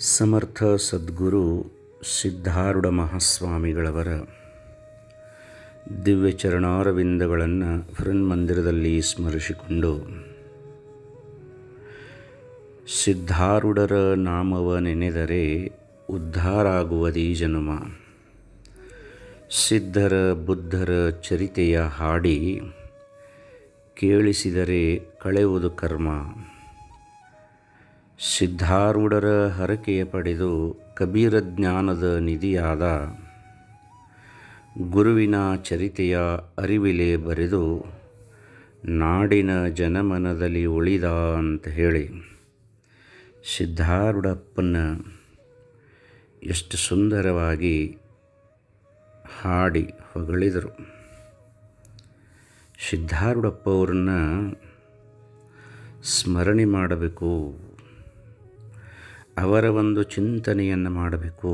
ಸಮರ್ಥ ಸದ್ಗುರು ಸಿದ್ಧಾರೂಢ ಮಹಾಸ್ವಾಮಿಗಳವರ ದಿವ್ಯ ಚರಣಾರವಿಂದಗಳನ್ನು ಮಂದಿರದಲ್ಲಿ ಸ್ಮರಿಸಿಕೊಂಡು, ಸಿದ್ಧಾರೂಢರ ನಾಮವ ನೆನೆದರೆ ಉದ್ಧಾರಾಗುವುದೀ ಜನುಮ ಸಿದ್ಧರ ಬುದ್ಧರ ಚರಿತೆಯ ಹಾಡಿ ಕೇಳಿಸಿದರೆ ಕಳೆಯುವುದು ಕರ್ಮ. ಸಿದ್ಧಾರೂಢರ ಹರಕೆಯ ಪಡೆದು ಕಬೀರ ಜ್ಞಾನದ ನಿಧಿಯಾದ ಗುರುವಿನ ಚರಿತೆಯ ಅರಿವಿಲೆ ಬರೆದು ನಾಡಿನ ಜನಮನದಲ್ಲಿ ಉಳಿದ ಅಂತ ಹೇಳಿ ಸಿದ್ಧಾರೂಢಪ್ಪನ ಎಷ್ಟು ಸುಂದರವಾಗಿ ಹಾಡಿ ಹೊಗಳಿದರು. ಸಿದ್ಧಾರೂಢಪ್ಪ ಅವ್ರನ್ನ ಸ್ಮರಣೆ ಮಾಡಬೇಕು. ಅವರ ಒಂದು ಚಿಂತನೆಯನ್ನು ಮಾಡಬೇಕು.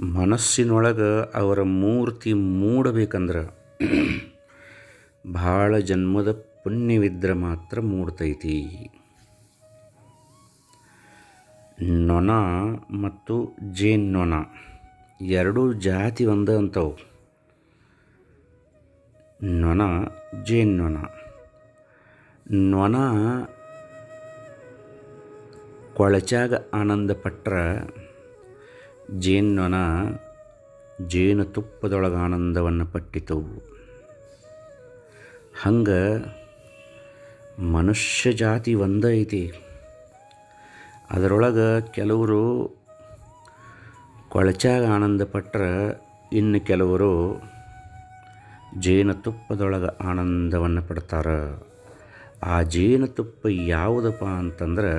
ಮನಸ್ಸಿನೊಳಗೆ ಅವರ ಮೂರ್ತಿ ಮೂಡಬೇಕಂದ್ರೆ ಭಾಳ ಜನ್ಮದ ಪುಣ್ಯವಿದ್ರೆ ಮಾತ್ರ ಮೂಡ್ತೈತಿ. ನೊಣ ಮತ್ತು ಜೇನ್ನೊಣ ಎರಡೂ ಜಾತಿ ಒಂದ ಅಂತವು. ನೊಣ, ಜೇನ್ನೊಣ. ನೊಣ ಕೊಳಚಾಗ ಆನಂದ ಪಟ್ರೆ ಜೇನ್ನೊಣ ಜೇನುತುಪ್ಪದೊಳಗೆ ಆನಂದವನ್ನು ಪಟ್ಟಿತು ಹಂಗೆ ಮನುಷ್ಯ ಜಾತಿ ಒಂದ ಐತಿ. ಅದರೊಳಗೆ ಕೆಲವರು ಕೊಳಚಾಗ ಆನಂದ ಪಟ್ರೆ, ಇನ್ನು ಕೆಲವರು ಜೇನುತುಪ್ಪದೊಳಗೆ ಆನಂದವನ್ನು ಪಡ್ತಾರೆ. ಆ ಜೇನುತುಪ್ಪ ಯಾವುದಪ್ಪ ಅಂತಂದ್ರೆ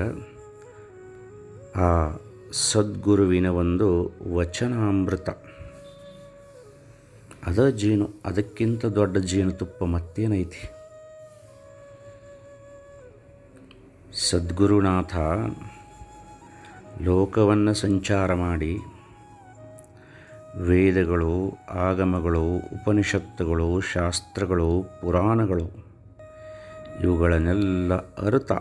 ಆ ಸದ್ಗುರುವಿನ ಒಂದು ವಚನಾಮೃತ. ಅದ ಜೇನು, ಅದಕ್ಕಿಂತ ದೊಡ್ಡ ಜೇನುತುಪ್ಪ ಮತ್ತೇನೈತಿ? ಸದ್ಗುರುನಾಥ ಲೋಕವನ್ನು ಸಂಚಾರ ಮಾಡಿ ವೇದಗಳು, ಆಗಮಗಳು, ಉಪನಿಷತ್ತುಗಳು, ಶಾಸ್ತ್ರಗಳು, ಪುರಾಣಗಳು ಇವುಗಳನ್ನೆಲ್ಲ ಅರುತ.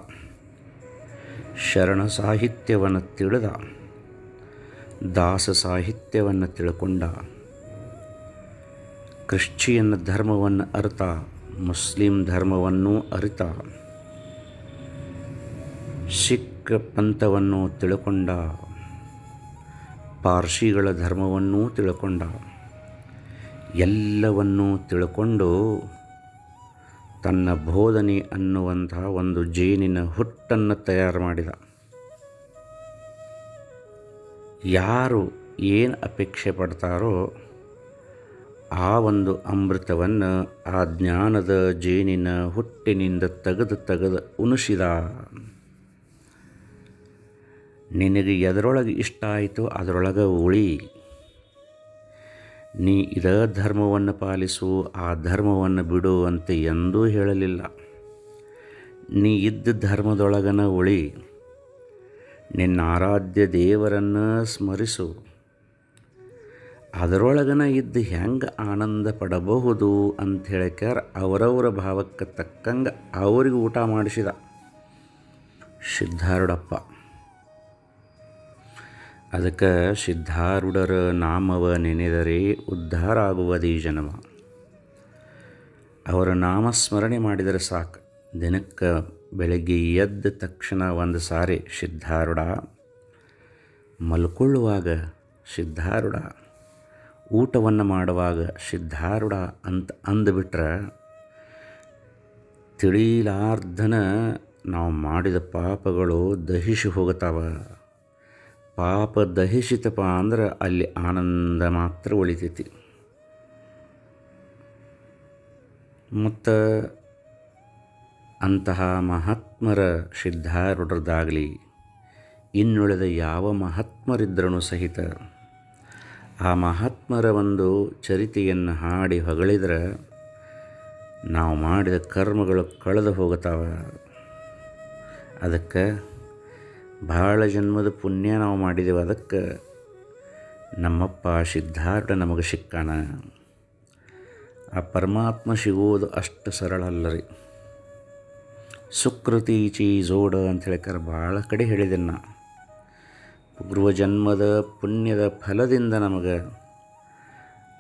ಶರಣ ಸಾಹಿತ್ಯವನ್ನು ತಿಳಿದ. ದಾಸ ಸಾಹಿತ್ಯವನ್ನು ತಿಳ್ಕೊಂಡ. ಕ್ರಿಶ್ಚಿಯನ್ ಧರ್ಮವನ್ನು ಅರಿತ, ಮುಸ್ಲಿಂ ಧರ್ಮವನ್ನು ಅರಿತ. ಸಿಖ್ ಪಂಥವನ್ನು ತಿಳ್ಕೊಂಡ. ಪಾರ್ಸಿಗಳ ಧರ್ಮವನ್ನೂ ತಿಳ್ಕೊಂಡ. ಎಲ್ಲವನ್ನೂ ತಿಳ್ಕೊಂಡು ತನ್ನ ಬೋಧನೆ ಅನ್ನುವಂತಹ ಒಂದು ಜೇನಿನ ಹುಟ್ಟನ್ನು ತಯಾರು ಮಾಡಿದ. ಯಾರು ಏನು ಅಪೇಕ್ಷೆ ಪಡ್ತಾರೋ ಆ ಒಂದು ಅಮೃತವನ್ನು ಆ ಜ್ಞಾನದ ಜೇನಿನ ಹುಟ್ಟಿನಿಂದ ತೆಗೆದು ತೆಗೆದು ಉಣಿಸಿದ. ನಿನಗೆ ಎದರೊಳಗೆ ಇಷ್ಟ ಆಯಿತು ಅದರೊಳಗೆ ಉಳಿ. ನೀ ಇದ ಧರ್ಮವನ್ನು ಪಾಲಿಸು, ಆ ಧರ್ಮವನ್ನು ಬಿಡು ಅಂತ ಎಂದೂ ಹೇಳಲಿಲ್ಲ. ನೀ ಇದ್ದ ಧರ್ಮದೊಳಗನ ಉಳಿ, ನಿನ್ನ ಆರಾಧ್ಯ ದೇವರನ್ನು ಸ್ಮರಿಸು. ಅದರೊಳಗನ ಇದ್ದು ಹೆಂಗೆ ಆನಂದ ಪಡಬಹುದು ಅಂತ ಹೇಳಿಕ್ಯಾರ ಅವರವರ ಭಾವಕ್ಕೆ ತಕ್ಕಂಗೆ ಅವ್ರಿಗೆ ಊಟ ಮಾಡಿಸಿದ. ಸಿದ್ಧಾರೂಢಪ್ಪ. ಅದಕ್ಕೆ ಸಿದ್ಧಾರೂಢರ ನಾಮವ ನೆನೆದರೆ ಉದ್ಧಾರ ಆಗುವುದೀ ಜನ್ಮ ಅವರ ನಾಮಸ್ಮರಣೆ ಮಾಡಿದರೆ ಸಾಕು. ದಿನಕ್ಕೆ ಬೆಳಗ್ಗೆ ಎದ್ದ ತಕ್ಷಣ ಒಂದು ಸಾರಿ ಸಿದ್ಧಾರೂಢ. ಮಲ್ಕೊಳ್ಳುವಾಗ ಸಿದ್ಧಾರೂಢ. ಊಟವನ್ನು ಮಾಡುವಾಗ ಸಿದ್ಧಾರೂಢ ಅಂತ ಅಂದುಬಿಟ್ರೆ ತಿಳಿಲಾರ್ಧನ ನಾವು ಮಾಡಿದ ಪಾಪಗಳು ದಹಿಸಿ ಹೋಗುತ್ತಾವ ಪಾಪ ದಹಿಸಿತಪ್ಪ ಅಂದ್ರೆ ಅಲ್ಲಿ ಆನಂದ ಮಾತ್ರ ಉಳಿತೈತಿ. ಮತ್ತು ಅಂತಹ ಮಹಾತ್ಮರ ಸಿದ್ಧಾರೂಢರದಾಗಲಿ ಇನ್ನುಳಿದ ಯಾವ ಮಹಾತ್ಮರಿದ್ದರೂ ಸಹಿತ ಆ ಮಹಾತ್ಮರ ಒಂದು ಚರಿತೆಯನ್ನು ಹಾಡಿ ಹೊಗಳಿದ್ರೆ ನಾವು ಮಾಡಿದ ಕರ್ಮಗಳು ಕಳೆದು ಹೋಗುತ್ತಾವ ಅದಕ್ಕೆ ಭಾಳ ಜನ್ಮದ ಪುಣ್ಯ ನಾವು ಮಾಡಿದೆವು. ಅದಕ್ಕೆ ನಮ್ಮಪ್ಪ ಸಿದ್ಧಾರ್ಥ ನಮಗೆ ಸಿಕ್ಕಾನ ಆ ಪರಮಾತ್ಮ ಸಿಗೋದು ಅಷ್ಟು ಸರಳ ಅಲ್ಲ ರೀ. ಸುಕೃತಿ ಚೀ ಜೋಡ ಅಂತ ಹೇಳ್ಕಾರ ಭಾಳ ಕಡೆ ಹೇಳಿದೆ ನಾ. ಪೂರ್ವಜನ್ಮದ ಪುಣ್ಯದ ಫಲದಿಂದ ನಮಗೆ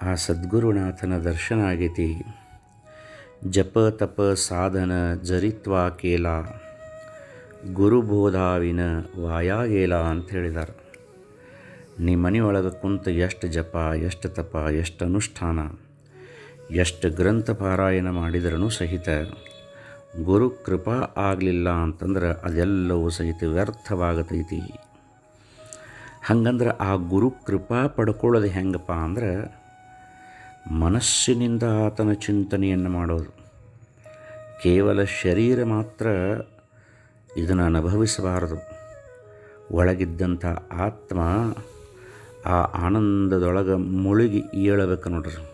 ಆ ಸದ್ಗುರುನಾಥನ ದರ್ಶನ ಆಗೈತಿ. ಜಪ ತಪ ಸಾಧನ ಜರಿತ್ವಾ ಕೇಲ. ಗುರುಬೋಧಾವಿನ ವಾಯಾಗೇಲ ಅಂತ ಹೇಳಿದ್ದಾರೆ ನೀ ಮನೆಯೊಳಗೆ ಕುಂತು ಎಷ್ಟು ಜಪ, ಎಷ್ಟು ತಪ, ಎಷ್ಟು ಅನುಷ್ಠಾನ, ಎಷ್ಟು ಗ್ರಂಥ ಪಾರಾಯಣ ಮಾಡಿದ್ರೂ ಸಹಿತ ಗುರು ಕೃಪಾ ಆಗಲಿಲ್ಲ ಅಂತಂದ್ರೆ ಅದೆಲ್ಲವೂ ಸಹಿತ ವ್ಯರ್ಥವಾಗತೈತಿ. ಹಂಗಂದ್ರೆ ಆ ಗುರು ಕೃಪಾ ಪಡ್ಕೊಳ್ಳೋದು ಹೆಂಗಪ್ಪ ಅಂದ್ರೆ ಮನಸ್ಸಿನಿಂದ ಆತನ ಚಿಂತನೆಯನ್ನು ಮಾಡೋದು. ಕೇವಲ ಶರೀರ ಮಾತ್ರ ಇದನ್ನು ಅನುಭವಿಸಬಾರದು. ಒಳಗಿದ್ದಂಥ ಆತ್ಮ ಆ ಆನಂದದೊಳಗೆ ಮುಳುಗಿ ಏಳಬೇಕು ನೋಡ್ರಿ.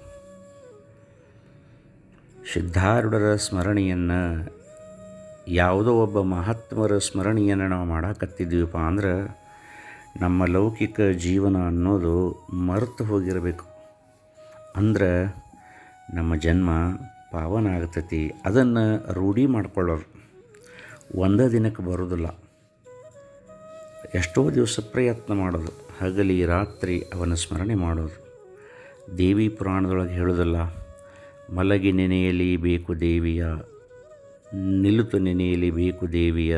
ಸಿದ್ಧಾರೂಢರ ಸ್ಮರಣೆಯನ್ನು ಯಾವುದೋ ಒಬ್ಬ ಮಹಾತ್ಮರ ಸ್ಮರಣೆಯನ್ನು ನಾವು ಮಾಡಾಕತ್ತಿದ್ದೀವಪ್ಪ ಅಂದ್ರೆ ನಮ್ಮ ಲೌಕಿಕ ಜೀವನ ಅನ್ನೋದು ಮರೆತು ಹೋಗಿರಬೇಕು. ಅಂದ್ರೆ ನಮ್ಮ ಜನ್ಮ ಪಾವನ ಆಗ್ತತಿ, ಅದನ್ನು ರೂಢಿ ಮಾಡ್ಕೊಳ್ಳೋರು. ಒಂದೇ ದಿನಕ್ಕೆ ಬರೋದಿಲ್ಲ ಎಷ್ಟೋ ದಿವಸ ಪ್ರಯತ್ನ ಮಾಡೋದು, ಹಗಲಿ, ರಾತ್ರಿ ಅವನ ಸ್ಮರಣೆ ಮಾಡೋದು. ದೇವಿ ಪುರಾಣದೊಳಗೆ ಹೇಳೋದಲ್ಲ, ಮಲಗಿ ನೆನೆಯಲಿ ಬೇಕು ದೇವಿಯ, ನಿಲುತು ನೆನೆಯಲಿ ಬೇಕು ದೇವಿಯ,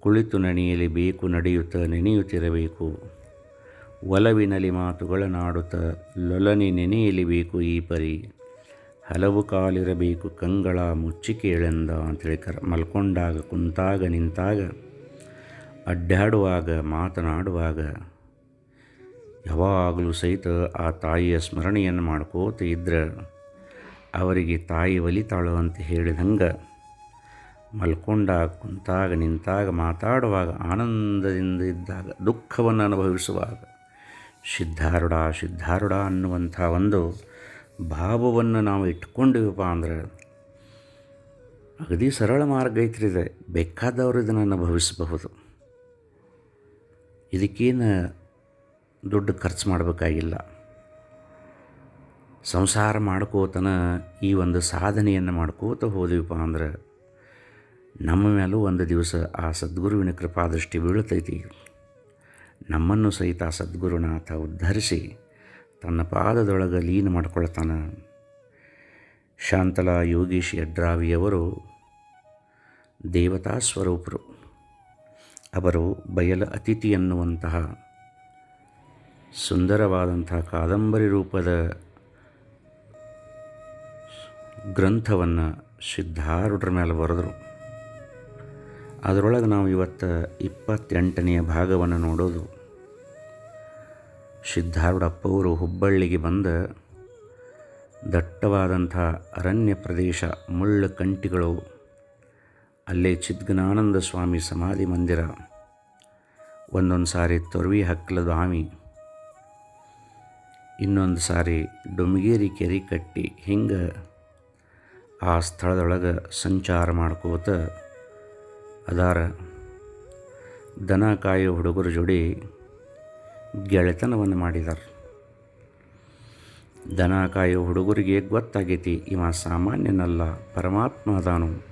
ಕುಳಿತು ನೆನೆಯಲಿ ಬೇಕು ನಡೆಯುತ್ತ ನೆನೆಯುತ್ತಿರಬೇಕು. ಒಲವಿನಲಿ ಮಾತುಗಳನ್ನಾಡುತ್ತ ಲೊಲನೆ ನೆನೆಯಲಿ ಬೇಕು ಈ ಪರಿ. ಹಲವು ಕಾಲಿರಬೇಕು, ಕಂಗಳ ಮುಚ್ಚಿ ಕೇಳೆಂದ ಅಂತೇಳಿ ಕರ, ಮಲ್ಕೊಂಡಾಗ, ಕುಂತಾಗ, ನಿಂತಾಗ, ಅಡ್ಡಾಡುವಾಗ, ಮಾತನಾಡುವಾಗ, ಯಾವಾಗಲೂ ಸಹಿತ ಆ ತಾಯಿಯ ಸ್ಮರಣೆಯನ್ನು ಮಾಡ್ಕೋತ ಇದ್ರೆ, ಅವರಿಗೆ ತಾಯಿ ಒಲಿತಾಳು ಅಂತ ಹೇಳಿದಂಗೆ, ಮಲ್ಕೊಂಡಾಗ, ಕುಂತಾಗ, ನಿಂತಾಗ, ಮಾತಾಡುವಾಗ, ಆನಂದದಿಂದ ಇದ್ದಾಗ, ದುಃಖವನ್ನು ಅನುಭವಿಸುವಾಗ ಸಿದ್ಧಾರುಡ ಸಿದ್ಧಾರುಡ ಅನ್ನುವಂಥ ಒಂದು ಭಾವವನ್ನು ನಾವು ಇಟ್ಕೊಂಡಿವಪ್ಪ ಅಂದ್ರೆ ಅಗದಿ ಸರಳ ಮಾರ್ಗ ಐತ್ರಿದೆ. ಬೇಕಾದವರು ಇದನ್ನು ಅನುಭವಿಸಬಹುದು. ಇದಕ್ಕೇನು ದುಡ್ಡು ಖರ್ಚು ಮಾಡಬೇಕಾಗಿಲ್ಲ. ಸಂಸಾರ ಮಾಡ್ಕೋತನ ಈ ಒಂದು ಸಾಧನೆಯನ್ನು ಮಾಡ್ಕೋತ ಹೋದಿವಪ್ಪ ಅಂದ್ರೆ ನಮ್ಮ ಮೇಲೂ ಒಂದು ದಿವಸ ಆ ಸದ್ಗುರುವಿನ ಕೃಪಾದೃಷ್ಟಿ ಬೀಳುತ್ತೈತಿ ನಮ್ಮನ್ನು ಸಹಿತ ಆ ಸದ್ಗುರುನಾಥ ಉದ್ಧರಿಸಿ ತನ್ನ ಪಾದದೊಳಗೆ ಲೀನ ಮಾಡ್ಕೊಳ್ತಾನೆ. ಶಾಂತಲಾ, ಯೋಗೀಶ್ ಯಡ್ರಾವಿಯವರು ದೇವತಾ ಸ್ವರೂಪರು. ಅವರು ಬಯಲ ಅತಿಥಿ ಎನ್ನುವಂತಹ ಸುಂದರವಾದಂತಹ ಕಾದಂಬರಿ ರೂಪದ ಗ್ರಂಥವನ್ನು ಸಿದ್ಧಾರೂಢರ ಮೇಲೆ ಬರೆದರು. ಅದರೊಳಗೆ ನಾವು ಇವತ್ತು ಇಪ್ಪತ್ತೆಂಟನೆಯ ಭಾಗವನ್ನು ನೋಡೋದು. ಸಿದ್ಧಾರೂಢಪ್ಪವರು ಹುಬ್ಬಳ್ಳಿಗೆ ಬಂದ ದಟ್ಟವಾದಂಥ ಅರಣ್ಯ ಪ್ರದೇಶ ಮುಳ್ಳು ಕಂಟಿಗಳು, ಅಲ್ಲೇ ಚಿದ್ಗನಾನಂದ ಸ್ವಾಮಿ ಸಮಾಧಿ ಮಂದಿರ, ಒಂದೊಂದು ಸಾರಿ ತೊರವಿ ಹಕ್ಕಲದ ಆಮಿ ಇನ್ನೊಂದು ಸಾರಿ ಡುಮಗೇರಿ ಕೆರೆ ಕಟ್ಟಿ ಹಿಂಗೆ ಆ ಸ್ಥಳದೊಳಗೆ ಸಂಚಾರ ಮಾಡ್ಕೋತ ಅದಾರ. ದನ ಕಾಯೋ ಹುಡುಗರ ಜೋಡಿ ಗೆಳೆತನವನ್ನು ಮಾಡಿದರು. ದನ ಕಾಯೋ ಹುಡುಗರಿಗೆ ಗೊತ್ತಾಗೈತಿ, ಇವ ಸಾಮಾನ್ಯನಲ್ಲ ಪರಮಾತ್ಮ ಅದಾನು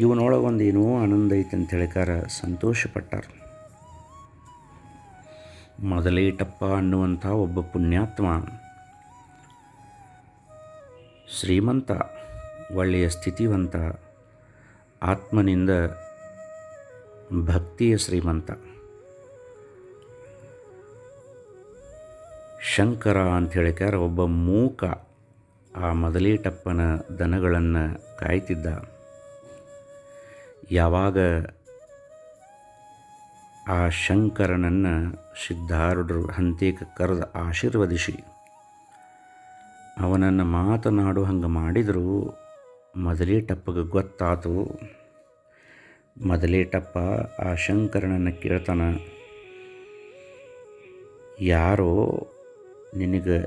ಇವನೊಳಗೊಂದು ಏನೋ ಆನಂದ ಐತೆ ಅಂತ ಹೇಳಿಕಾರ ಸಂತೋಷಪಟ್ಟಾರ. ಮೊದಲೇಟಪ್ಪ ಅನ್ನುವಂಥ ಒಬ್ಬ ಪುಣ್ಯಾತ್ಮ. ಶ್ರೀಮಂತ, ಒಳ್ಳೆಯ ಸ್ಥಿತಿವಂತ, ಆತ್ಮನಿಂದ ಭಕ್ತಿಯ ಶ್ರೀಮಂತ. ಶಂಕರ ಅಂತ ಹೇಳಿಕಾರ ಒಬ್ಬ ಮೂಕ ಆ ಮೊದಲೀಟಪ್ಪನ ದನಗಳನ್ನು ಕಾಯ್ತಿದ್ದ. ಯಾವಾಗ ಆ ಶಂಕರನನ್ನು ಸಿದ್ಧಾರುಡರು ಹಂತೇಕ ಕರೆದ ಆಶೀರ್ವದಿಸಿ, ಅವನನ್ನು ಮಾತನಾಡು ಹಂಗೆ ಮಾಡಿದರೂ, ಮೊದಲೇಟಪ್ಪಗೆ ಗೊತ್ತಾತು, ಮೊದಲೇಟಪ್ಪ ಆ ಶಂಕರನನ್ನು ಕೇಳ್ತಾನ, ಯಾರೋ ನಿನಗೆ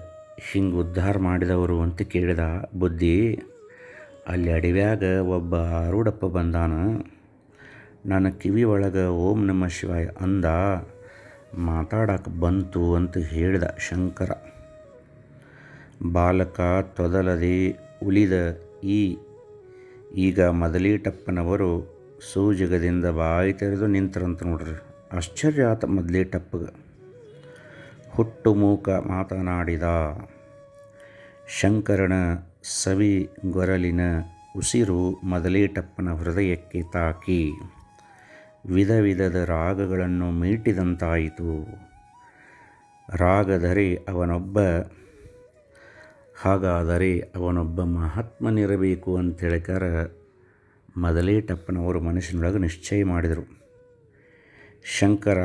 ಹಿಂಗೆ ಉದ್ಧಾರ ಮಾಡಿದವರು ಅಂತ ಕೇಳಿದ ಬುದ್ಧಿ, ಅಲ್ಲಿ ಅಡವ್ಯಾಗ ಒಬ್ಬ ಆರೂಢಪ್ಪ ಬಂದಾನ. ನನ್ನ ಕಿವಿ ಒಳಗೆ ಓಂ ನಮ ಶಿವಾಯ ಅಂದ. ಮಾತಾಡಕ್ಕೆ ಬಂತು ಅಂತ ಹೇಳಿದ ಶಂಕರ. ಬಾಲಕ, ತೊದಲದೆ, ಉಳಿದ ಈ ಈಗ ಮೊದಲೇಟಪ್ಪನವರು ಸೂಜಗದಿಂದ ಬಾಯಿ ತೆರೆದು ನಿಂತರಂತ ನೋಡ್ರಿ. ಆಶ್ಚರ್ಯ ಆತ ಮೊದಲೇ ಟಪ್ಪಗೆ ಹುಟ್ಟು ಮೂಕ ಮಾತನಾಡಿದ ಶಂಕರನ ಸವಿ ಗೊರಲಿನ ಉಸಿರು ಮದಲೇಟಪ್ಪನ ಹೃದಯಕ್ಕೆ ತಾಕಿ. ವಿಧ ವಿಧದ ರಾಗಗಳನ್ನು ಮೀಟಿದಂತಾಯಿತು. ರಾಗಧರೆ ಅವನೊಬ್ಬ, ಹಾಗಾದರೆ ಅವನೊಬ್ಬ ಮಹಾತ್ಮನಿರಬೇಕು ಅಂತೇಳಿಕರ ಮದಲೇಟಪ್ಪನವರು ಮನಸ್ಸಿನೊಳಗೆ ನಿಶ್ಚಯ ಮಾಡಿದರು. ಶಂಕರ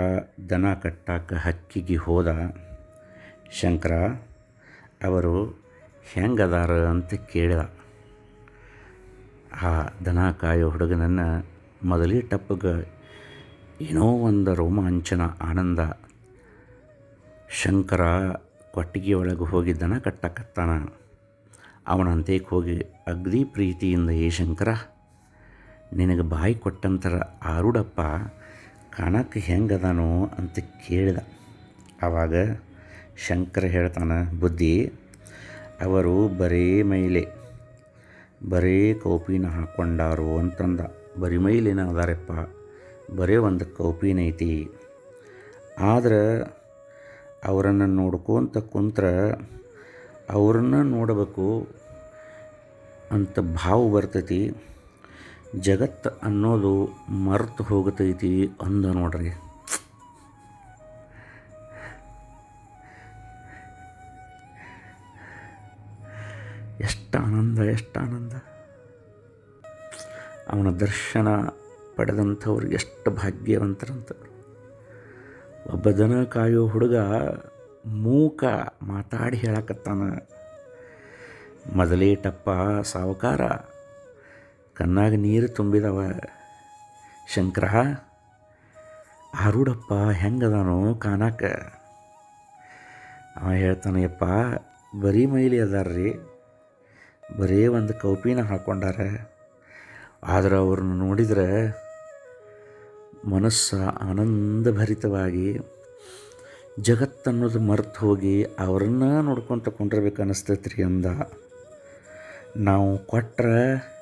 ದನ ಕಟ್ಟಾಕ ಹಕ್ಕಿಗೆ ಹೋದ. ಶಂಕರ, ಅವರು ಹೆಂಗದಾರ ಅಂತ ಕೇಳಿದ. ಆ ದನ ಕಾಯೋ ಹುಡುಗನನ್ನು ಮೊದಲೇ ಟಪ್ಪಗೆ ಏನೋ ಒಂದು ರೋಮಾಂಚನ ಆನಂದ. ಶಂಕರ ಕೊಟ್ಟಿಗೆ ಒಳಗೆ ಹೋಗಿ ದನ ಕಟ್ಟಕತ್ತಾನ. ಅವನಂತೇಕ್ ಹೋಗಿ ಅಗ್ದಿ ಪ್ರೀತಿಯಿಂದ, ಏ ಶಂಕರ, ನಿನಗೆ ಬಾಯಿ ಕೊಟ್ಟಂತರ ಆರುಡಪ್ಪ ಕಾಣಕ್ಕೆ ಹೆಂಗದಾನೋ ಅಂತ ಕೇಳಿದ. ಆವಾಗ ಶಂಕರ ಹೇಳ್ತಾನೆ, ಬುದ್ಧಿ, ಅವರು ಬರೀ ಮೈಲೆ, ಬರೀ ಕೌಪಿನ ಹಾಕ್ಕೊಂಡಾರು ಅಂತಂದ. ಬರೀ ಮೈಲಿನ ಅದಾರಪ್ಪ, ಬರೇ ಒಂದು ಕೌಪಿನ ಐತಿ ಆದ್ರೆ ಅವರನ್ನು ನೋಡ್ಕೊಂತ ಕುಂತ್ರ ಅವ್ರನ್ನ ನೋಡಬೇಕು ಅಂತ ಭಾವ ಬರ್ತೈತಿ. ಜಗತ್ತು ಅನ್ನೋದು ಮರ್ತು ಹೋಗತೈತಿ ಅಂದ ನೋಡ್ರಿ. ಎಷ್ಟು ಆನಂದ ಎಷ್ಟು ಆನಂದ ಅವನ ದರ್ಶನ ಪಡೆದಂಥವ್ರು ಎಷ್ಟು ಭಾಗ್ಯವಂತರಂತ. ಒಬ್ಬ ದನ ಕಾಯೋ ಹುಡುಗ ಮೂಕ ಮಾತಾಡಿ ಹೇಳಕತ್ತಾನ. ಮೊದಲೇಟಪ್ಪ ಸಾವುಕಾರ, ಕಣ್ಣಾಗ ನೀರು ತುಂಬಿದವ. ಶಂಕರ ಆರೂಢಪ್ಪ ಹೆಂಗದಾನೋ ಕಾಣಾಕ ಅವ ಹೇಳ್ತಾನೆ, ಯಪ್ಪ, ಬರೀ ಮೈಲಿ ಅದಾರ್ರಿ. ಬರೀ ಒಂದು ಕೌಪಿನ ಹಾಕ್ಕೊಂಡಾರೆ. ಆದ್ರೆ ಅವ್ರನ್ನ ನೋಡಿದರೆ ಮನಸ್ಸು ಆನಂದಭರಿತವಾಗಿ ಜಗತ್ತನ್ನೋದು ಮರೆತು ಹೋಗಿ ಅವ್ರನ್ನ ನೋಡ್ಕೊತ ಕೊಂಡಿರ್ಬೇಕು ಅನ್ನಿಸ್ತೈತೆ ಅಂದ. ನಾವು ಕೊಟ್ರೆ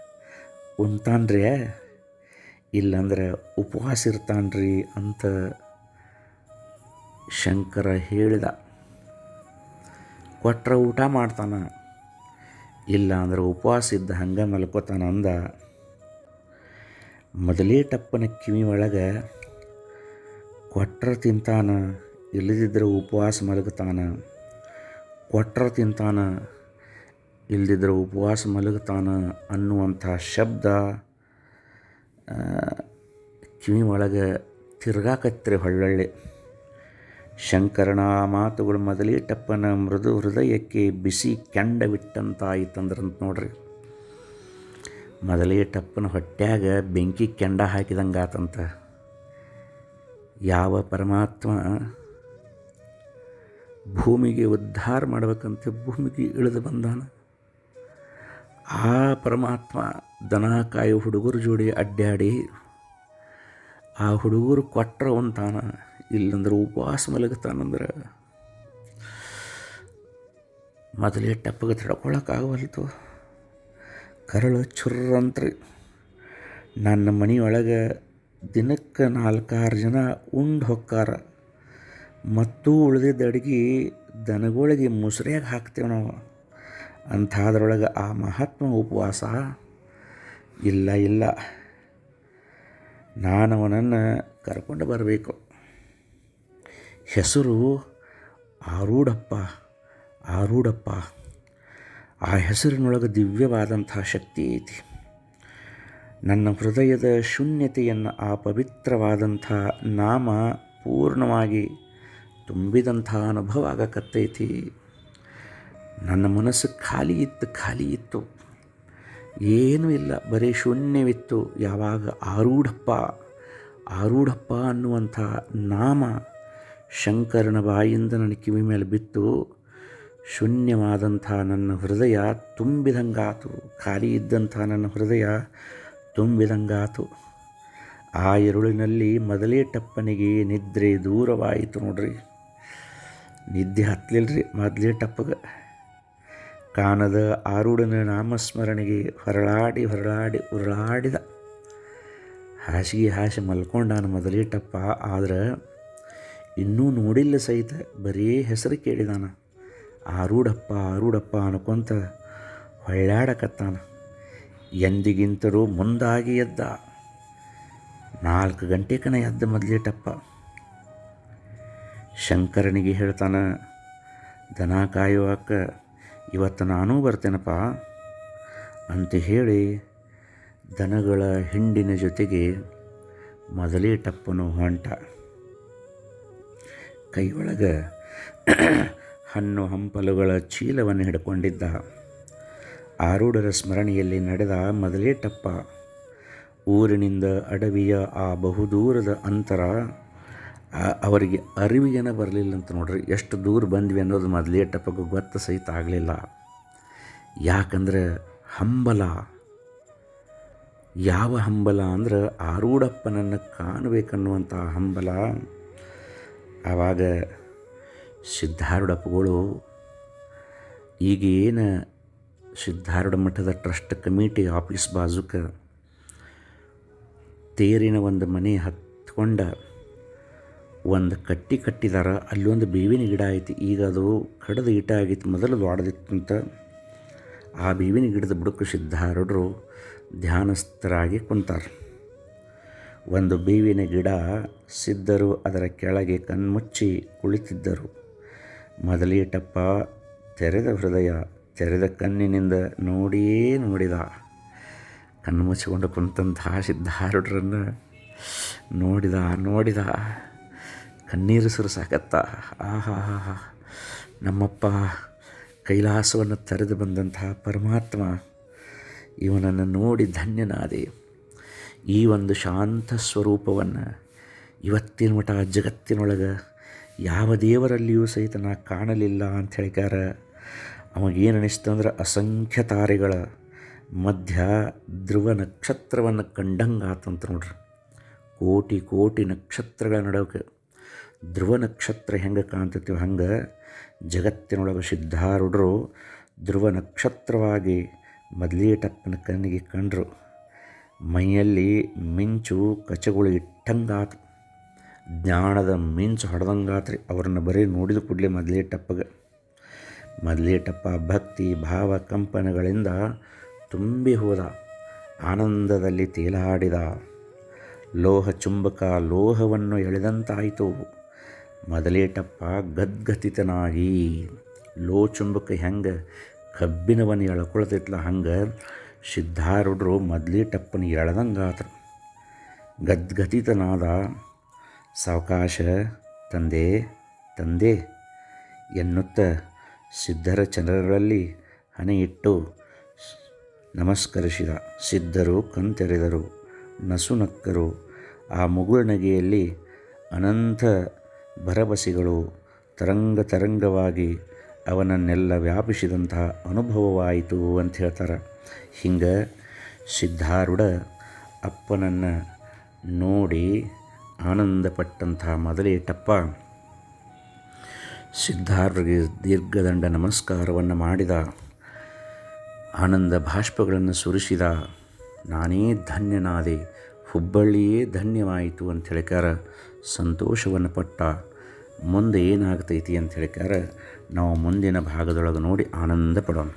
ಉಂತಾನ್ರಿ? ಇಲ್ಲಂದ್ರೆ ಉಪವಾಸ ಇರ್ತಾನ್ರಿ ಅಂತ ಶಂಕರ ಹೇಳಿದ. ಕೊಟ್ಟರೆ ಊಟ ಮಾಡ್ತಾನ. ಇಲ್ಲ ಅಂದ್ರೆ ಉಪವಾಸ ಇದ್ದ ಹಂಗೆ ಮಲ್ಕೋತಾನ ಅಂದ, ಮೊದಲೇ ಟಪ್ಪನ ಕಿವಿ ಒಳಗೆ ಕೊಟ್ರ ತಿಂತಾನ ಇಲ್ಲದಿದ್ದರೆ ಉಪವಾಸ ಮಲಗುತ್ತಾನ ಕೊಟ್ರ ತಿಂತಾನ ಇಲ್ಲದಿದ್ದರೆ ಉಪವಾಸ ಮಲಗುತ್ತಾನ ಅನ್ನುವಂಥ ಶಬ್ದ ಕಿವಿ ಒಳಗೆ ತಿರ್ಗಾಕತ್ರಿ ಹೊಳ್ಳೊಳ್ಳೆ. ಶಂಕರನ ಮಾತುಗಳು ಮೊದಲೇ ಟಪ್ಪನ ಮೃದು ಹೃದಯಕ್ಕೆ ಬಿಸಿ ಕೆಂಡ ಬಿಟ್ಟಂತಾಯ್ತಂದ್ರಂತ ನೋಡ್ರಿ. ಮೊದಲೇ ಟಪ್ಪನ ಹೊಟ್ಯಾಗ ಬೆಂಕಿ ಕೆಂಡ ಹಾಕಿದಂಗೆ ಆತಂತ ಯಾವ ಪರಮಾತ್ಮ ಭೂಮಿಗೆ ಉದ್ಧಾರ ಮಾಡ್ಬೇಕಂತ ಭೂಮಿಗೆ ಇಳಿದು ಬಂದಾನ? ಆ ಪರಮಾತ್ಮ ದನ ಕಾಯೋ ಹುಡುಗರ ಜೋಡಿ ಅಡ್ಡಾಡಿ ಆ ಹುಡುಗರು ಕೊಟ್ಟರು ಒಂತಾನ ಇಲ್ಲಂದ್ರೆ ಉಪವಾಸ ಮಲಗುತ್ತಾನಂದ್ರೆ ಮೊದಲೇ ಟಪ್ಪಗೆ ತಡ್ಕೊಳಕ್ಕಾಗವಲ್ತು ಕರಳು ಚುರ್ರಂತ್ರಿ. ನನ್ನ ಮನೆಯೊಳಗೆ ದಿನಕ್ಕೆ ನಾಲ್ಕಾರು ಜನ ಉಂಡು ಹೊಕ್ಕಾರ. ಮತ್ತು ಉಳಿದಿದ್ದ ಅಡುಗೆ ದನಗಳಿಗೆ ಮುಸ್ರಿಯಾಗಿ ಹಾಕ್ತೇವೆ ನಾವು. ಅಂಥದ್ರೊಳಗೆ ಆ ಮಹಾತ್ಮ ಉಪವಾಸ ಇಲ್ಲ ಇಲ್ಲ. ನಾನು ಅವನನ್ನು ಕರ್ಕೊಂಡು ಬರಬೇಕು. ಹೆಸರು ಆರೂಢಪ್ಪ ಆರೂಢಪ್ಪ. ಆ ಹೆಸರಿನೊಳಗೆ ದಿವ್ಯವಾದಂಥ ಶಕ್ತಿ ಐತಿ. ನನ್ನ ಹೃದಯದ ಶೂನ್ಯತೆಯನ್ನು, ಆ ಪವಿತ್ರವಾದಂಥ ನಾಮ ಪೂರ್ಣವಾಗಿ ತುಂಬಿದಂಥ ಅನುಭವ ಆಗಕತ್ತೈತಿ. ನನ್ನ ಮನಸ್ಸು ಖಾಲಿ ಇತ್ತು ಖಾಲಿ ಇತ್ತು. ಏನೂ ಇಲ್ಲ, ಬರೀ ಶೂನ್ಯವಿತ್ತು. ಯಾವಾಗ ಆರೂಢಪ್ಪ ಆರೂಢಪ್ಪ ಅನ್ನುವಂಥ ನಾಮ ಶಂಕರನ ಬಾಯಿಂದ ನನ್ನ ಕಿವಿ ಮೇಲೆ ಬಿತ್ತು, ಶೂನ್ಯವಾದಂಥ ನನ್ನ ಹೃದಯ ತುಂಬಿದಂಗಾತು, ಖಾಲಿ ಇದ್ದಂಥ ನನ್ನ ಹೃದಯ ತುಂಬಿದಂಗಾತು. ಆ ಇರುಳಿನಲ್ಲಿ ಮೊದಲೇ ಟಪ್ಪನಿಗೆ ನಿದ್ರೆ ದೂರವಾಯಿತು ನೋಡ್ರಿ. ನಿದ್ದೆ ಹತ್ತಲಿಲ್ರಿ ಮೊದಲೇ ಟಪ್ಪಗೆ. ಕಾಣದ ಆರೂಢನ ನಾಮಸ್ಮರಣೆಗೆ ಹೊರಳಾಡಿ ಹೊರಳಾಡಿ ಉರುಳಾಡಿದ. ಹಾಸಿಗೆ ಹಾಸಿ ಮಲ್ಕೊಂಡಾನ ಟಪ್ಪ, ಆದ್ರೆ ಇನ್ನೂ ನೋಡಿಲ್ಲ ಸಹಿತ, ಬರೀ ಹೆಸರು ಕೇಳಿದಾನ. ಆರೂಢಪ್ಪ ಆರೂಢಪ್ಪ ಅನ್ಕೊಂತ ಹೊಳ್ಳಾಡಕತ್ತಾನ. ಎಂದಿಗಿಂತರೂ ಮುಂದಾಗಿ ಎದ್ದ. ನಾಲ್ಕು ಗಂಟೆಕನ ಎದ್ದ ಮೊದಲೇಟಪ್ಪ ಶಂಕರನಿಗೆ ಹೇಳ್ತಾನ, ದನ ಕಾಯುವಕ್ಕ ಇವತ್ತು ನಾನೂ ಬರ್ತೇನಪ್ಪ. ಅಂತ ಹೇಳಿ ದನಗಳ ಹಿಂಡಿನ ಜೊತೆಗೆ ಮೊದಲೇಟಪ್ಪನು ಹೊಂಟ. ಕೈಯೊಳಗೆ ಹಣ್ಣು ಹಂಪಲುಗಳ ಚೀಲವನ್ನು ಹಿಡ್ಕೊಂಡಿದ್ದ. ಆರೂಢರ ಸ್ಮರಣೆಯಲ್ಲಿ ನಡೆದ ಮೊದಲೇಟಪ್ಪ ಊರಿನಿಂದ ಅಡವಿಯ ಆ ಬಹುದೂರದ ಅಂತರ ಅವರಿಗೆ ಅರಿವಿಗೇನ ಬರಲಿಲ್ಲ ಅಂತ ನೋಡ್ರಿ, ಎಷ್ಟು ದೂರ ಬಂದ್ವಿ ಅನ್ನೋದು ಮೊದಲೇಟಪ್ಪಗೂ ಗೊತ್ತು ಸಹಿತ ಆಗಲಿಲ್ಲ. ಯಾಕಂದ್ರೆ ಹಂಬಲ, ಯಾವ ಹಂಬಲ ಅಂದ್ರೆ ಆರೂಢಪ್ಪನನ್ನು ಕಾಣಬೇಕನ್ನುವಂಥ ಹಂಬಲ. ಆವಾಗ ಸಿದ್ಧಾರೂಢಪ್ಪಗಳು ಈಗೇನು ಸಿದ್ಧಾರೂಢ ಮಠದ ಟ್ರಸ್ಟ್ ಕಮಿಟಿ ಆಫೀಸ್ ಬಾಜುಕ ತೇರಿನ ಒಂದು ಮನೆ ಹತ್ಕೊಂಡ ಒಂದು ಕಟ್ಟಿ ಕಟ್ಟಿದಾರ, ಅಲ್ಲಿ ಒಂದು ಬೇವಿನ ಗಿಡ ಐತಿ. ಈಗ ಅದು ಕಡದ ಈಟ ಆಗಿತ್ತು ಮೊದಲು ದೊಡ್ಡದಿತ್ತಂತ. ಆ ಬೇವಿನ ಗಿಡದ ಬುಡಕ್ಕೆ ಸಿದ್ಧಾರೂಢರು ಧ್ಯಾನಸ್ಥರಾಗಿ ಕುಂತಾರೆ. ಒಂದು ಬೇವಿನ ಗಿಡ ಸಿದ್ದರು, ಅದರ ಕೆಳಗೆ ಕಣ್ಮುಚ್ಚಿ ಕುಳಿತಿದ್ದರು. ಮೊದಲೀಟಪ್ಪ ತೆರೆದ ಹೃದಯ, ತೆರೆದ ಕಣ್ಣಿನಿಂದ ನೋಡಿಯೇ ನೋಡಿದ. ಕಣ್ಣು ಮುಚ್ಚಿಕೊಂಡು ಕುಂತಹ ಸಿದ್ಧಾರೂಢರನ್ನು ನೋಡಿದ ನೋಡಿದ. ಕಣ್ಣೀರು ಸುರಿಸಾಕತ್ತ ಆಹಾ. ನಮ್ಮಪ್ಪ ಕೈಲಾಸವನ್ನು ತೆರೆದು ಬಂದಂತಹ ಪರಮಾತ್ಮ ಇವನನ್ನು ನೋಡಿ ಧನ್ಯನಾದೆ. ಈ ಒಂದು ಶಾಂತ ಸ್ವರೂಪವನ್ನು ಇವತ್ತಿನ ಮಠ ಜಗತ್ತಿನೊಳಗೆ ಯಾವ ದೇವರಲ್ಲಿಯೂ ಸಹಿತ ನಾ ಕಾಣಲಿಲ್ಲ ಅಂತ ಹೇಳಿಕಾರ ಅವಾಗೇನು ಅನಿಸ್ತಂದ್ರೆ ಅಸಂಖ್ಯ ತಾರೆಗಳ ಮಧ್ಯ ಧ್ರುವ ನಕ್ಷತ್ರವನ್ನು ಕಂಡಂಗೆ ಆತಂತ ನೋಡ್ರಿ. ಕೋಟಿ ಕೋಟಿ ನಕ್ಷತ್ರಗಳ ನಡುವೆ ಧ್ರುವ ನಕ್ಷತ್ರ ಹೆಂಗೆ ಕಾಣ್ತೈತಿವ ಹಂಗೆ ಜಗತ್ತಿನೊಳಗೆ ಸಿದ್ಧಾರೂಢರು ಧ್ರುವ ನಕ್ಷತ್ರವಾಗಿ ಮೊದಲೇಟಪ್ಪನ ಕಣ್ಣಿಗೆ ಕಂಡರು. ಮೈಯಲ್ಲಿ ಮಿಂಚು ಕಚಗುಳು ಇಟ್ಟಂಗಾತು ಜ್ಞಾನದ ಮಿಂಚು ಹೊಡೆದಂಗಾತ್ರಿ. ಅವ್ರನ್ನ ಬರೀ ನೋಡಿದ ಕೂಡಲೇ ಮೊದಲೇ ಟಪ್ಪ ಭಕ್ತಿ, ಭಾವ, ಕಂಪನಗಳಿಂದ ತುಂಬಿ ಹೋದ. ಆನಂದದಲ್ಲಿ ತೇಲಾಡಿದ. ಲೋಹ ಚುಂಬಕ ಲೋಹವನ್ನು ಎಳೆದಂತಾಯಿತು. ಮೊದಲೇಟಪ್ಪ ಗದ್ಗತಿತನಾಗಿ. ಲೋ ಚುಂಬಕ ಹೆಂಗೆ ಕಬ್ಬಿನವನ್ನು ಎಳ್ಕೊಳ್ತೈತ್ಲ ಹಂಗೆ ಸಿದ್ಧಾರೂಢರು ಟಪ್ಪನ್ನು ಎಳೆದಂಗಾತ್ರ ಗದ್ಗತಿತನಾದ ಸಾವಕಾಶ ತಂದೆ ತಂದೆ ಎನ್ನುತ್ತ ಸಿದ್ಧರ ಚಂದ್ರಗಳಲ್ಲಿ ಹಣೆಯಿಟ್ಟು ನಮಸ್ಕರಿಸಿದ. ಸಿದ್ಧರು ಕಣ್ತೆರೆದರು ನಸುನಕ್ಕರು, ಆ ಮುಗುಳ್ನಗೆಯಲ್ಲಿ ಅನಂತ ಭರವಸೆಗಳು ತರಂಗ ತರಂಗವಾಗಿ ಅವನನ್ನೆಲ್ಲ ವ್ಯಾಪಿಸಿದಂತಹ ಅನುಭವವಾಯಿತು ಅಂತ ಹೇಳ್ತಾರೆ. ಹಿಂಗೆ ಸಿದ್ಧಾರೂಢ ಅಪ್ಪನನ್ನು ನೋಡಿ ಆನಂದಪಟ್ಟಂತಹ ಮೊದಲೇಟಪ್ಪ ಸಿದ್ಧಾರೂಢರಿಗೆ ದೀರ್ಘದಂಡ ನಮಸ್ಕಾರವನ್ನು ಮಾಡಿದ, ಆನಂದ ಬಾಷ್ಪಗಳನ್ನು ಸುರಿಸಿದ, ನಾನೇ ಧನ್ಯನಾದೆ, ಹುಬ್ಬಳ್ಳಿಯೇ ಧನ್ಯವಾಯಿತು ಅಂತ ಹೇಳಿಕಾರ ಸಂತೋಷವನ್ನು ಪಟ್ಟ, ಮುಂದೆ ಏನಾಗ್ತೈತಿ ಅಂತ ಹೇಳಿಕಾರ ನಾವು ಮುಂದಿನ ಭಾಗದೊಳಗೆ ನೋಡಿ ಆನಂದ ಪಡೋಣ.